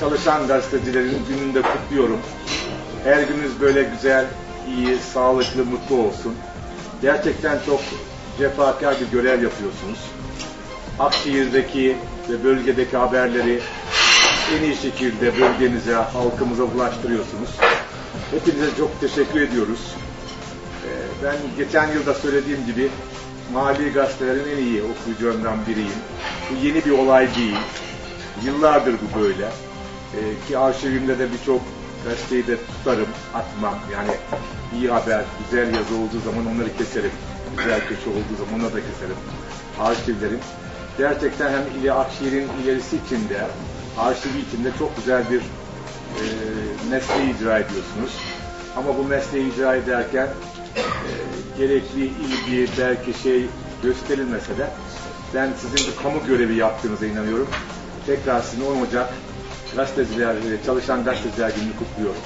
çalışan gazetecilerin gününü de kutluyorum. Her gününüz böyle güzel, iyi, sağlıklı, mutlu olsun. Gerçekten çok cefakar bir görev yapıyorsunuz. Akşehir'deki ve bölgedeki haberleri en iyi şekilde bölgenize, halkımıza ulaştırıyorsunuz. Hepinize çok teşekkür ediyoruz. Ee, Ben geçen yılda söylediğim gibi mali gazetelerin en iyi okuyucularından biriyim. Bu yeni bir olay değil. Yıllardır bu böyle. Ee, ki arşivimde de birçok gazeteyi de tutarım, atmam. Yani iyi haber, güzel yazı olduğu zaman onları keserim. Güzel köşe olduğu zaman onları da keserim. Arşivlerim. Gerçekten hem ili Akşehir'in ilerisi içinde, arşivi içinde çok güzel bir e, mesleği icra ediyorsunuz. Ama bu mesleği icra ederken e, gerekli ilgi, belki şey gösterilmese de ben sizin bir kamu görevi yaptığınıza inanıyorum. Tekrar sizin 10 Ocak gazeteciler, e, çalışan gazeteciler gününü kutluyorum.